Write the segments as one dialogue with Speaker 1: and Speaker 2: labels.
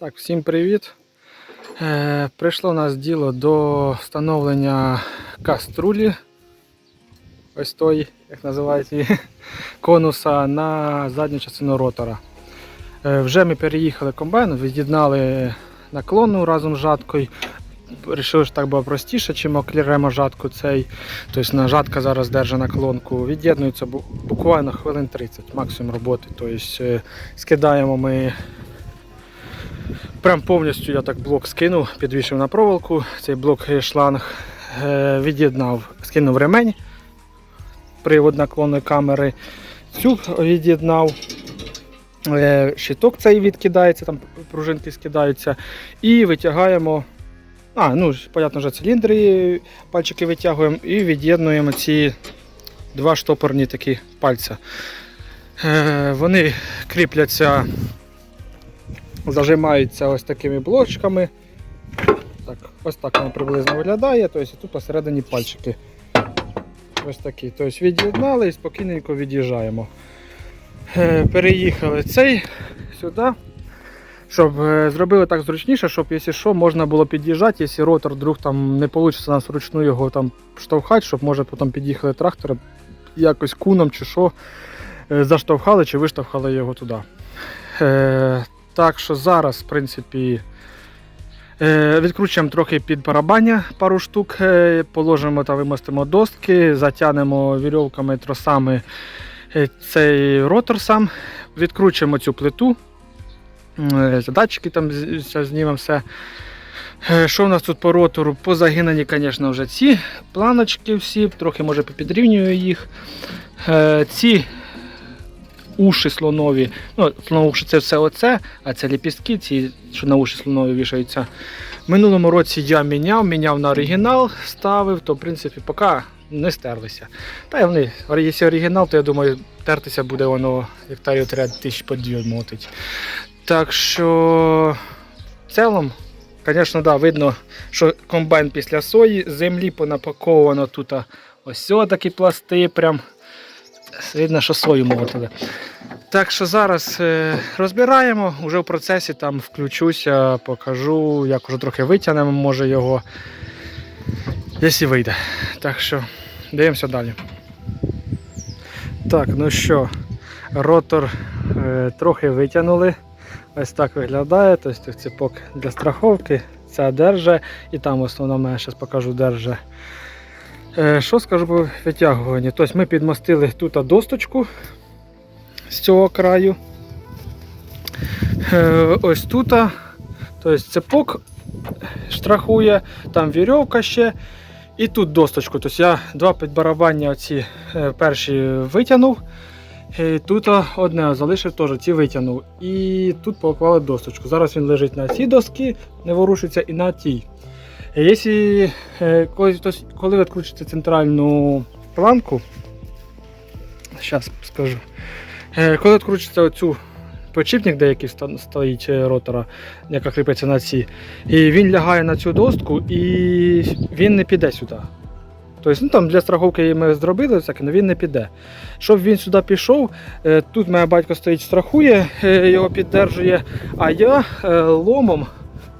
Speaker 1: Так, всім привіт. Е, прийшло у нас діло до встановлення каструлі. Ось той, як називають її, конуса на задню частину ротора. Е, вже ми переїхали комбайн, від'єднали наклонну разом з жаткою. Рішили, що так було простіше, чим окремо жатку цей. Тобто на жатка зараз держить наклонку. Від'єднується буквально хвилин 30 максимум роботи. Тобто е, скидаємо ми Прям повністю я так блок скинув, підвішив на проволоку, цей блок е, шланг е, від'єднав, скинув ремень, привод наклонної камери, цю від'єднав, е, щиток цей відкидається, там пружинки скидаються, і витягаємо. А, ну, понятно, вже циліндри, пальчики витягуємо і від'єднуємо ці два штопорні такі пальця. Вони кріпляться зажимаються ось такими блочками. Так, ось так воно приблизно виглядає. Тобто тут посередині пальчики. Ось такі. Тобто від'єднали і спокійненько від'їжджаємо. Е, Переїхали цей сюди. Щоб е, зробили так зручніше, щоб якщо що, можна було під'їжджати, якщо ротор вдруг там не вийде нас вручну його там штовхати, щоб може потім під'їхали трактори якось куном чи що, е, заштовхали чи виштовхали його туди. Так що зараз, в принципі, е, відкручуємо трохи під барабання пару штук, е, положимо та вимостимо доски, затягнемо вірьовками, тросами е, цей ротор сам, відкручуємо цю плиту, е, датчики там знімемо все. Що у нас тут по ротору? Позагинані, звісно, вже ці планочки всі, трохи може попідрівнюю їх. Ці уші слонові. Ну, слоновуші це все оце, а це ліпістки, ці, що на уші слонові вішаються. Минулому році я міняв, міняв на оригінал, ставив, то в принципі поки не стерлися. Та й вони, якщо оригінал, то я думаю, тертися буде воно гектарів 3 тисяч по дві мотить. Так що в цілому, звісно, да, видно, що комбайн після сої, землі понапаковано тут ось такі пласти. Прям. Видно, що сою молотили. Так що зараз е, розбираємо, вже в процесі там включуся, покажу, як вже трохи витягнемо, може його, якщо вийде. Так що дивимося далі. Так, ну що, ротор е, трохи витягнули. Ось так виглядає. Тобто цепок для страховки, ця держа, і там в основному я зараз покажу держа. Е, Що скажу по витягуванні? Тобто ми підмостили тут досточку з цього краю. Е, Ось тут. Тобто цепок штрахує, там вірьовка ще. І тут досточку. Тобто я два підбарабання оці е, перші витягнув. І тут одне залишив теж, ці витягнув. І тут поклали досточку. Зараз він лежить на цій доскі, не ворушиться і на тій. Е, Якщо е, коли, ви відкручуєте центральну планку, зараз скажу. Е, Коли відкручується оцю почіпник, деякий стоїть ротора, яка кріпиться на ці, і він лягає на цю достку і він не піде сюди. Тобто, ну, там для страховки ми зробили, але він не піде. Щоб він сюди пішов, тут моя батько стоїть, страхує, його піддержує, а я ломом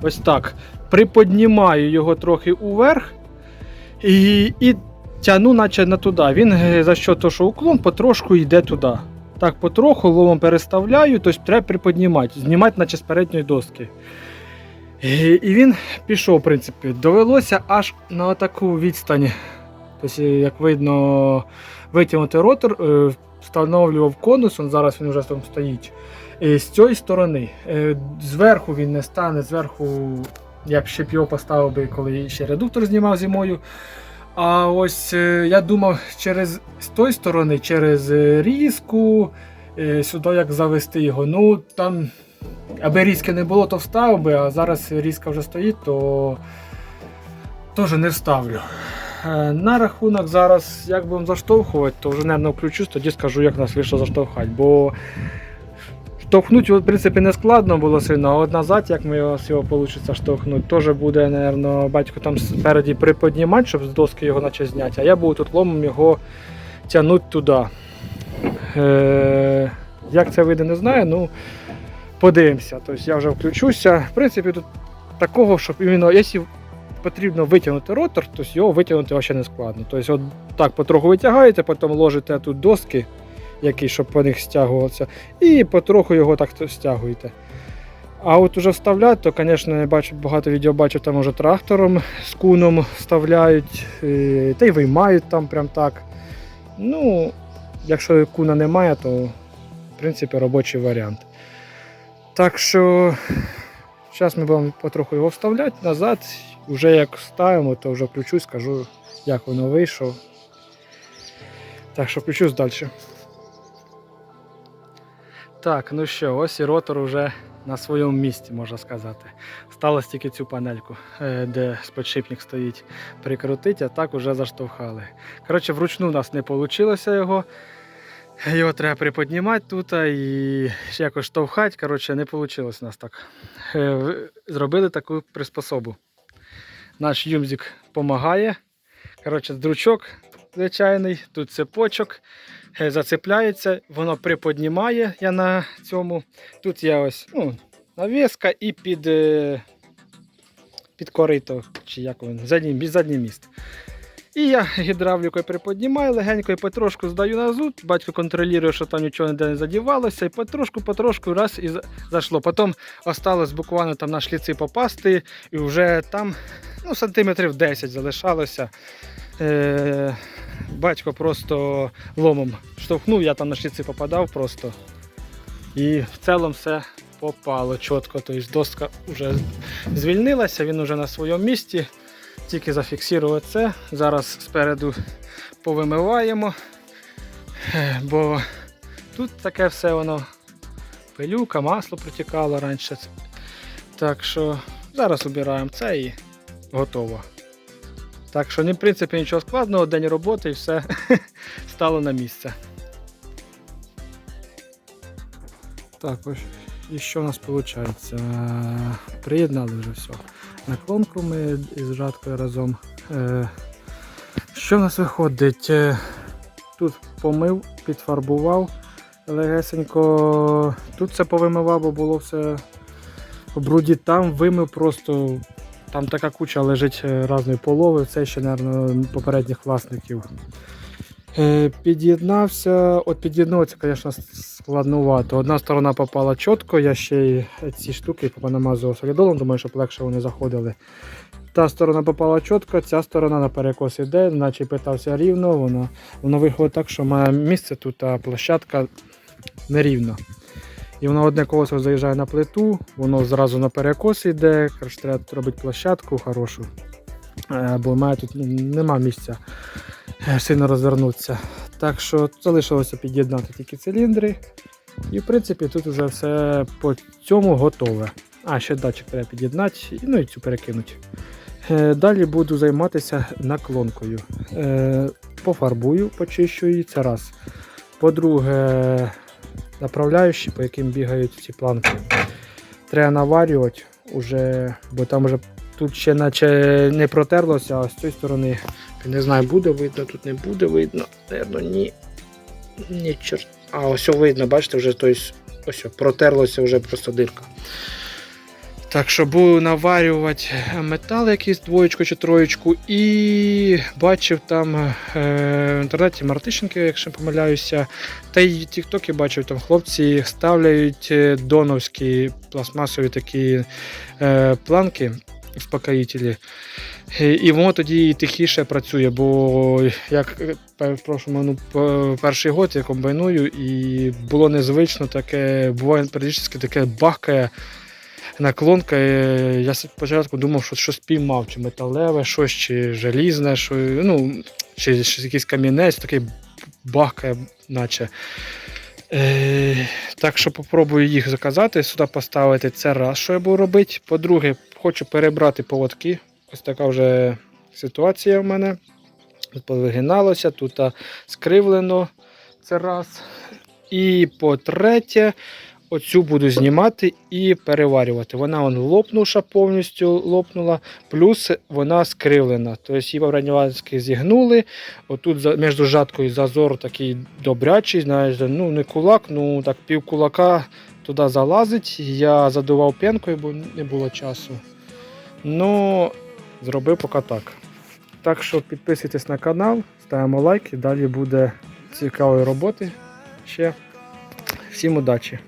Speaker 1: ось так приподнімаю його трохи уверх і, і тягну, наче на туди. Він е, за що то, що уклон, потрошку йде туди. Так, потроху ломом переставляю, тобто треба приподнімати, знімати, наче з передньої доски. І, і він пішов, в принципі. Довелося аж на таку відстань. Тобто, як видно, витягнути ротор, е, встановлював конус, он зараз він вже там стоїть. І з цієї сторони. Е, Зверху він не стане, зверху я б ще б його поставив би, коли ще редуктор знімав зимою. А ось е, я думав через з тої сторони, через е, різку, е, сюди як завести його. Ну там, аби різки не було, то вставив би, а зараз різка вже стоїть, то теж не вставлю. Е, На рахунок зараз, як будемо заштовхувати, то вже, мабуть, включусь, тоді скажу, як нас вийшло заштовхати. Бо штовхнути в принципі, не складно було сильно, а от назад, як ми його з його штовхнути, теж буде, мабуть, батько там спереді приподнімати, щоб з доски його наче зняти, а я буду тут ломом його тягнути туди. Е, як це вийде, не знаю. Ну, подивимося. Тобто я вже включуся. В принципі, тут такого, щоб іменно, якщо потрібно витягнути ротор, то його витягнути взагалі не складно. Тобто, от так потроху витягаєте, потім ложите тут доски, які, щоб по них стягуватися, і потроху його так стягуєте. А от уже вставляти, то, звісно, я бачу багато відео бачу, там уже трактором з куном вставляють, е, та й виймають там прям так. Ну, якщо куна немає, то в принципі робочий варіант. Так що зараз ми будемо потроху його вставляти назад. Вже як вставимо, то вже включу, скажу, як воно вийшло. Так що включусь далі. Так, ну що, ось і ротор вже на своєму місці, можна сказати. Сталося тільки цю панельку, е, де сподшипник стоїть, прикрутити, а так вже заштовхали. Коротше, вручну у нас не вийшло його. Його треба приподнімати тут і якось штовхати. Коротше, не вийшло у нас так. Е, Зробили таку приспособу. Наш юмзик допомагає. Коротше, дручок звичайний, тут цепочок, е, зацепляється, воно приподнімає. Я на цьому. Тут є ось ну, навіска і під, е, під корито, чи як він, задній, задній міст. І я гідравлікою приподнімаю, легенько і потрошку здаю на зуд. Батько контролює, що там нічого ніде не задівалося, і потрошку-потрошку раз і зайшло. Потім осталось буквально там на шліці попасти, і вже там ну, сантиметрів 10 залишалося. Е, батько просто ломом штовхнув, я там на шліці попадав просто. І в цілому все попало чітко. Тобто доска вже звільнилася, він вже на своєму місці. Тільки зафіксувати це. Зараз спереду повимиваємо, Е, бо тут таке все воно пилюка, масло протікало раніше. Так що зараз убираємо це і готово. Так що, в принципі, нічого складного, день роботи і все стало на місце. Так, ось і що у нас виходить? Приєднали вже все. Наклонку ми із жаткою разом. Е, Що в нас виходить? Е, Тут помив, підфарбував легесенько. Тут все повимивав, бо було все в бруді. Там вимив просто. Там така куча лежить е, різної полови, це ще, мабуть, попередніх власників. Е, Під'єднався, от під'єднуватися, звісно, складнувато. Одна сторона попала чітко, я ще й ці штуки понамазував солідолом, думаю, щоб легше вони заходили. Та сторона попала чітко, ця сторона на перекос іде, наче питався рівно, воно, воно виходить так, що має місце тут, а площадка нерівна. І воно одне колесо заїжджає на плиту, воно зразу на перекос йде, треба тут робити площадку хорошу. Е, Бо має тут ну, нема місця сильно розвернутися. Так що залишилося під'єднати тільки циліндри. І в принципі тут вже все по цьому готове. А, ще датчик треба під'єднати, ну і цю перекинути. Е, Далі буду займатися наклонкою. Е, Пофарбую, почищу її, це раз. По-друге, направляючі, по яким бігають ці планки. Треба наварювати, уже, бо там вже тут ще наче не протерлося, а з цієї сторони не знаю, буде видно, тут не буде видно. Наверно, ні. Ні, чорт. А ось видно, бачите, вже тобто, ось протерлося вже просто дирка. Так що буду наварювати метал якийсь двоєчку чи троєчку, і бачив там е, в інтернеті Мартишенки, якщо не помиляюся, та й в Тіктокі бачив, там хлопці ставляють е, доновські пластмасові такі е, планки успокоїтелі. Е, І воно тоді тихіше працює, бо як е, прошлому ну, перший год я комбайную, і було незвично таке, буває періодично таке бахкає наклонка. е, Я спочатку думав, що щось піймав, чи металеве, щось, чи желізне, що, ну, чи, чи якийсь камінець, такий бахкає, наче. Е, так що попробую їх заказати, сюди поставити. Це раз, що я буду робити. По-друге, хочу перебрати поводки. Ось така вже ситуація в мене. Повигиналося, тут скривлено. Це раз. І по-третє, оцю буду знімати і переварювати. Вона он лопнуша повністю лопнула, плюс вона скривлена. Тобто її попередньовазки зігнули. Отут між жаткою зазор такий добрячий, знаєш, ну не кулак, ну так пів кулака туди залазить. Я задував пенкою, бо не було часу. Ну, зробив поки так. Так що підписуйтесь на канал, ставимо лайк і далі буде цікавої роботи ще. Всім удачі!